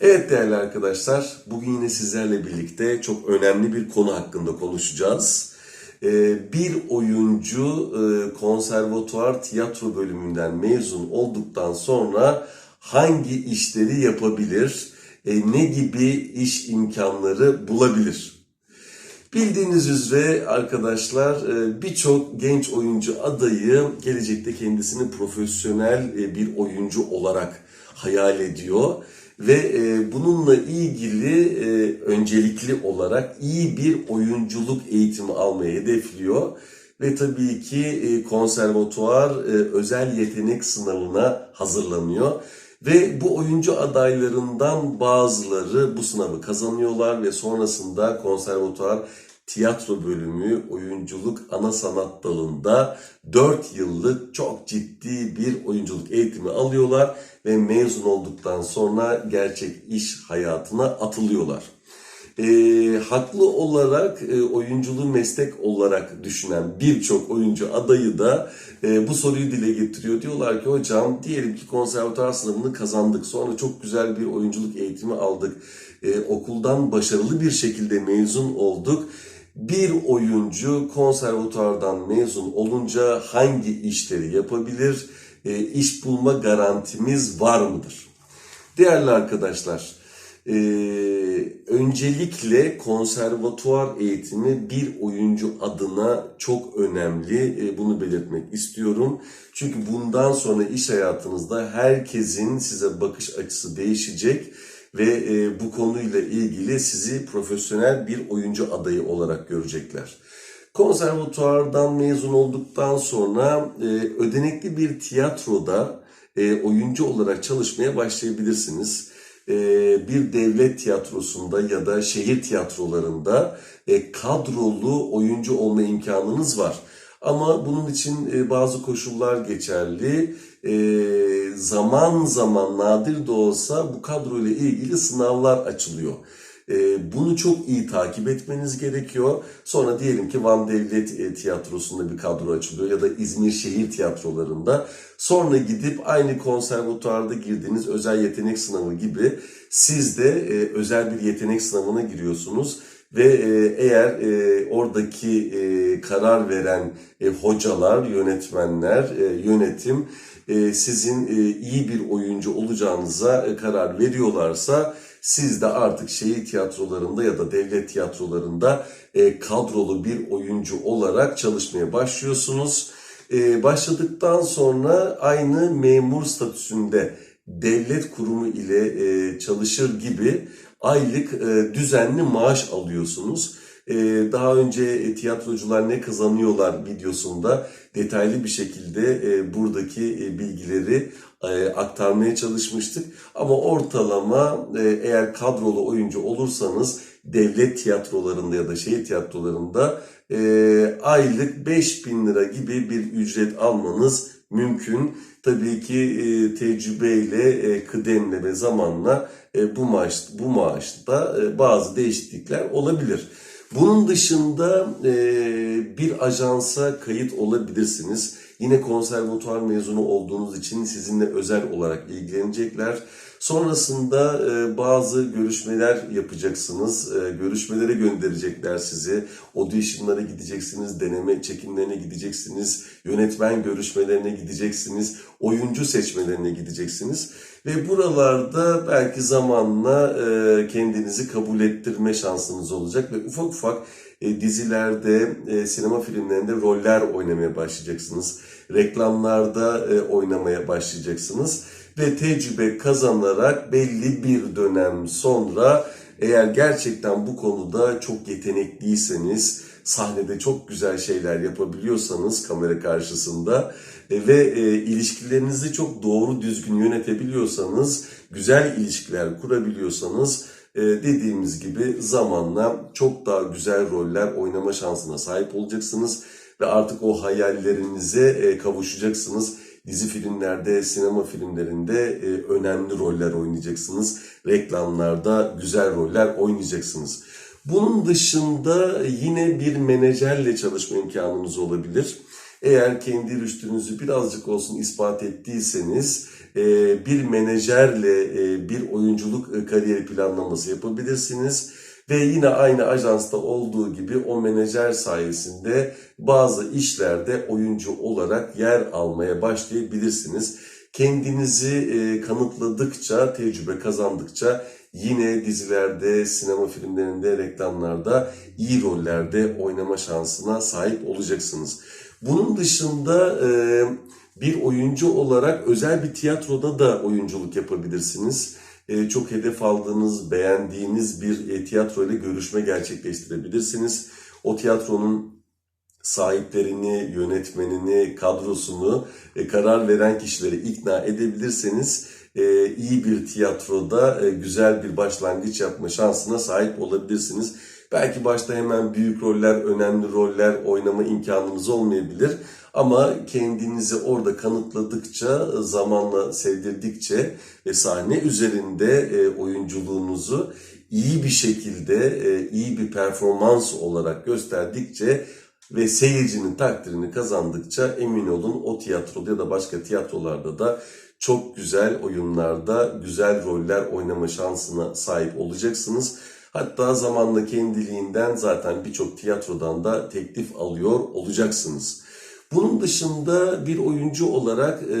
Evet değerli arkadaşlar, bugün yine sizlerle birlikte çok önemli bir konu hakkında konuşacağız. Ee, Bir oyuncu e, konservatuvar tiyatro bölümünden mezun olduktan sonra hangi işleri yapabilir, e, ne gibi iş imkanları bulabilir? Bildiğiniz üzere arkadaşlar e, birçok genç oyuncu adayı gelecekte kendisini profesyonel bir oyuncu olarak hayal ediyor ve e, bununla ilgili e, öncelikli olarak iyi bir oyunculuk eğitimi almayı hedefliyor ve tabii ki e, konservatuvar e, özel yetenek sınavına hazırlanıyor. Ve bu oyuncu adaylarından bazıları bu sınavı kazanıyorlar ve sonrasında konservatuvar tiyatro bölümü oyunculuk ana sanat dalında 4 yıllık çok ciddi bir oyunculuk eğitimi alıyorlar ve mezun olduktan sonra gerçek iş hayatına atılıyorlar. E, haklı olarak e, oyunculuğu meslek olarak düşünen birçok oyuncu adayı da e, bu soruyu dile getiriyor. Diyorlar ki hocam diyelim ki konservatuar sınavını kazandık. Sonra çok güzel bir oyunculuk eğitimi aldık. E, okuldan başarılı bir şekilde mezun olduk. Bir oyuncu konservatuardan mezun olunca hangi işleri yapabilir? E, iş bulma garantimiz var mıdır? Değerli arkadaşlar, e, öncelikle konservatuvar eğitimi bir oyuncu adına çok önemli. E, bunu belirtmek istiyorum. Çünkü bundan sonra iş hayatınızda herkesin size bakış açısı değişecek ve e, bu konuyla ilgili sizi profesyonel bir oyuncu adayı olarak görecekler. Konservatuvardan mezun olduktan sonra e, ödenekli bir tiyatroda e, oyuncu olarak çalışmaya başlayabilirsiniz. E, bir devlet tiyatrosunda ya da şehir tiyatrolarında e, kadrolu oyuncu olma imkanınız var. Ama bunun için e, bazı koşullar geçerli. E, zaman zaman nadir de olsa bu kadroyla ilgili sınavlar açılıyor. E, bunu çok iyi takip etmeniz gerekiyor. Sonra diyelim ki Van Devlet e, Tiyatrosu'nda bir kadro açılıyor ya da İzmir şehir tiyatrolarında. Sonra gidip aynı konservatuarda girdiğiniz özel yetenek sınavı gibi siz de e, özel bir yetenek sınavına giriyorsunuz ve e, eğer e, oradaki e, karar veren hocalar, yönetmenler, yönetim sizin iyi bir oyuncu olacağınıza karar veriyorlarsa siz de artık şehir tiyatrolarında ya da devlet tiyatrolarında kadrolu bir oyuncu olarak çalışmaya başlıyorsunuz. Başladıktan sonra aynı memur statüsünde devlet kurumu ile e, çalışır gibi aylık e, düzenli maaş alıyorsunuz. E, daha önce e, tiyatrocular ne kazanıyorlar videosunda detaylı bir şekilde e, buradaki e, bilgileri e, aktarmaya çalışmıştık. Ama ortalama e, eğer kadrolu oyuncu olursanız devlet tiyatrolarında ya da şehir tiyatrolarında e, aylık 5000 lira gibi bir ücret almanız mümkün. Tabii ki e, tecrübeyle, e, kıdemle ve zamanla e, bu maaş bu maaşta e, bazı değişiklikler olabilir. Bunun dışında e, bir ajansa kayıt olabilirsiniz. Yine konservatuvar mezunu olduğunuz için sizinle özel olarak ilgilenecekler. Sonrasında e, bazı görüşmeler yapacaksınız. E, görüşmelere gönderecekler sizi. Audition'lara gideceksiniz, deneme çekimlerine gideceksiniz, yönetmen görüşmelerine gideceksiniz, oyuncu seçmelerine gideceksiniz. Ve buralarda belki zamanla e, kendinizi kabul ettirme şansınız olacak ve ufak ufak dizilerde, sinema filmlerinde roller oynamaya başlayacaksınız. Reklamlarda oynamaya başlayacaksınız ve tecrübe kazanarak belli bir dönem sonra eğer gerçekten bu konuda çok yetenekliyseniz, sahnede çok güzel şeyler yapabiliyorsanız kamera karşısında e, ve e, ilişkilerinizi çok doğru düzgün yönetebiliyorsanız, güzel ilişkiler kurabiliyorsanız e, dediğimiz gibi zamanla çok daha güzel roller oynama şansına sahip olacaksınız ve artık o hayallerinize e, kavuşacaksınız. Dizi filmlerde, sinema filmlerinde e, önemli roller oynayacaksınız. Reklamlarda güzel roller oynayacaksınız. Bunun dışında yine bir menajerle çalışma imkanınız olabilir. Eğer kendi rüştünüzü birazcık olsun ispat ettiyseniz e, bir menajerle e, bir oyunculuk e, kariyeri planlaması yapabilirsiniz. Ve yine aynı ajansta olduğu gibi o menajer sayesinde bazı işlerde oyuncu olarak yer almaya başlayabilirsiniz. Kendinizi e, kanıtladıkça, tecrübe kazandıkça yine dizilerde, sinema filmlerinde, reklamlarda iyi rollerde oynama şansına sahip olacaksınız. Bunun dışında e, bir oyuncu olarak özel bir tiyatroda da oyunculuk yapabilirsiniz. E, çok hedef aldığınız, beğendiğiniz bir e, tiyatro ile görüşme gerçekleştirebilirsiniz. O tiyatronun sahiplerini, yönetmenini, kadrosunu, e, karar veren kişileri ikna edebilirseniz iyi bir tiyatroda güzel bir başlangıç yapma şansına sahip olabilirsiniz. Belki başta hemen büyük roller, önemli roller oynama imkanınız olmayabilir. Ama kendinizi orada kanıtladıkça, zamanla sevdirdikçe ve sahne üzerinde e, oyunculuğunuzu iyi bir şekilde, e, iyi bir performans olarak gösterdikçe ve seyircinin takdirini kazandıkça emin olun o tiyatroda ya da başka tiyatrolarda da çok güzel oyunlarda güzel roller oynama şansına sahip olacaksınız. Hatta zamanla kendiliğinden zaten birçok tiyatrodan da teklif alıyor olacaksınız. Bunun dışında bir oyuncu olarak e,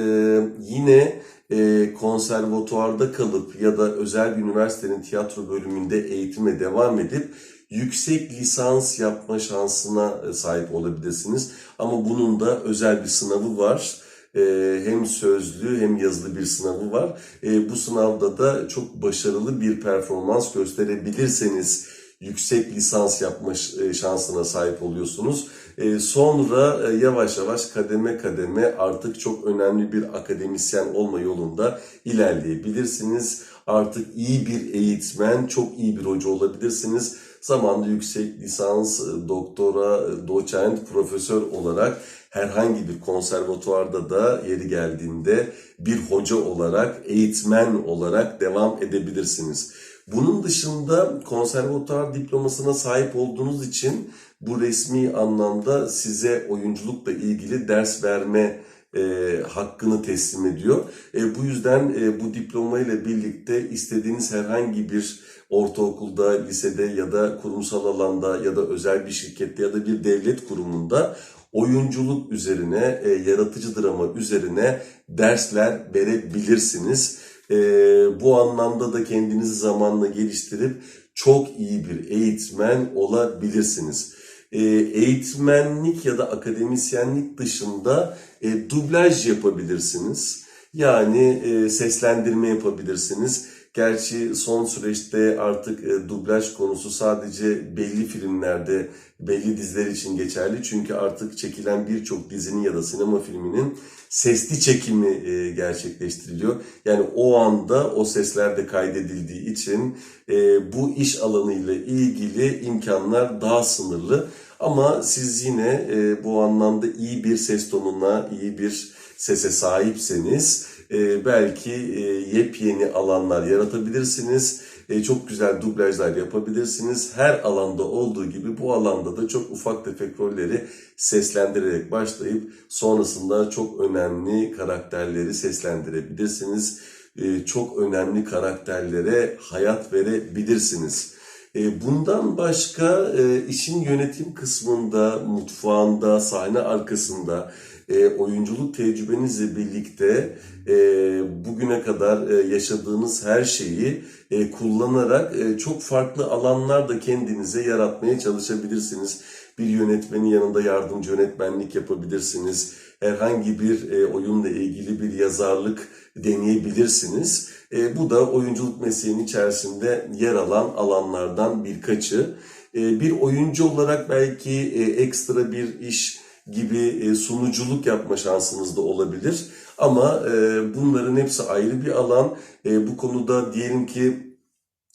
yine e, konservatuarda kalıp ya da özel bir üniversitenin tiyatro bölümünde eğitime devam edip yüksek lisans yapma şansına e, sahip olabilirsiniz. Ama bunun da özel bir sınavı var. E, hem sözlü hem yazılı bir sınavı var. E, bu sınavda da çok başarılı bir performans gösterebilirseniz yüksek lisans yapma şansına sahip oluyorsunuz. Sonra yavaş yavaş kademe kademe artık çok önemli bir akademisyen olma yolunda ilerleyebilirsiniz. Artık iyi bir eğitmen, çok iyi bir hoca olabilirsiniz. Zamanla yüksek lisans, doktora, doçent, profesör olarak herhangi bir konservatuvarda da yeri geldiğinde bir hoca olarak, eğitmen olarak devam edebilirsiniz. Bunun dışında konservatuvar diplomasına sahip olduğunuz için bu resmi anlamda size oyunculukla ilgili ders verme e, hakkını teslim ediyor. E, bu yüzden e, bu diploma ile birlikte istediğiniz herhangi bir ortaokulda, lisede ya da kurumsal alanda ya da özel bir şirkette ya da bir devlet kurumunda oyunculuk üzerine, e, yaratıcı drama üzerine dersler verebilirsiniz. E, bu anlamda da kendinizi zamanla geliştirip çok iyi bir eğitmen olabilirsiniz. E, eğitmenlik ya da akademisyenlik dışında e, dublaj yapabilirsiniz. Yani e, seslendirme yapabilirsiniz. Gerçi son süreçte artık e, dublaj konusu sadece belli filmlerde, belli diziler için geçerli. Çünkü artık çekilen birçok dizinin ya da sinema filminin sesli çekimi e, gerçekleştiriliyor. Yani o anda o sesler de kaydedildiği için e, bu iş alanıyla ilgili imkanlar daha sınırlı. Ama siz yine bu anlamda iyi bir ses tonuna, iyi bir sese sahipseniz e, belki e, yepyeni alanlar yaratabilirsiniz. E, çok güzel dublajlar yapabilirsiniz. Her alanda olduğu gibi bu alanda da çok ufak tefek rolleri seslendirerek başlayıp sonrasında çok önemli karakterleri seslendirebilirsiniz. E, çok önemli karakterlere hayat verebilirsiniz. E, bundan başka e, işin yönetim kısmında, mutfağında, sahne arkasında e, oyunculuk tecrübenizle birlikte e, bugüne kadar e, yaşadığınız her şeyi e, kullanarak e, çok farklı alanlarda kendinize yaratmaya çalışabilirsiniz. Bir yönetmenin yanında yardımcı yönetmenlik yapabilirsiniz. herhangi bir e, oyunla ilgili bir yazarlık deneyebilirsiniz. E, bu da oyunculuk mesleğinin içerisinde yer alan alanlardan birkaçı. E, bir oyuncu olarak belki e, ekstra bir iş gibi e, sunuculuk yapma şansınız da olabilir. Ama e, bunların hepsi ayrı bir alan. E, bu konuda diyelim ki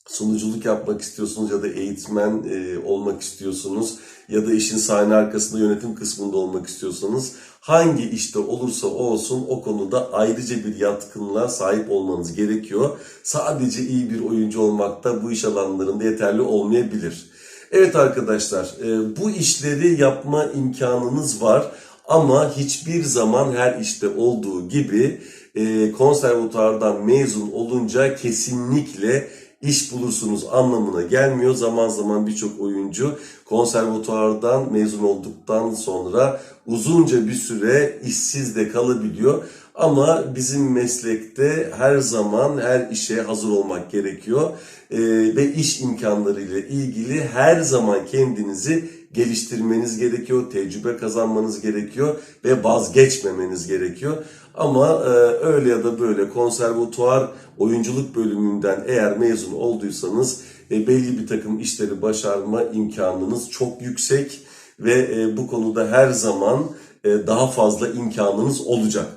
sunuculuk yapmak istiyorsunuz ya da eğitmen olmak istiyorsunuz ya da işin sahne arkasında yönetim kısmında olmak istiyorsanız hangi işte olursa olsun o konuda ayrıca bir yatkınlığa sahip olmanız gerekiyor. Sadece iyi bir oyuncu olmak da bu iş alanlarında yeterli olmayabilir. Evet arkadaşlar e, bu işleri yapma imkanınız var ama hiçbir zaman her işte olduğu gibi e, konservatuardan mezun olunca kesinlikle iş bulursunuz anlamına gelmiyor. Zaman zaman birçok oyuncu konservatuardan mezun olduktan sonra uzunca bir süre işsiz de kalabiliyor. Ama bizim meslekte her zaman her işe hazır olmak gerekiyor. Ee, ve iş imkanlarıyla ilgili her zaman kendinizi geliştirmeniz gerekiyor, tecrübe kazanmanız gerekiyor ve vazgeçmemeniz gerekiyor. Ama e, öyle ya da böyle konservatuar oyunculuk bölümünden eğer mezun olduysanız e, belli bir takım işleri başarma imkanınız çok yüksek ve e, bu konuda her zaman e, daha fazla imkanınız olacak.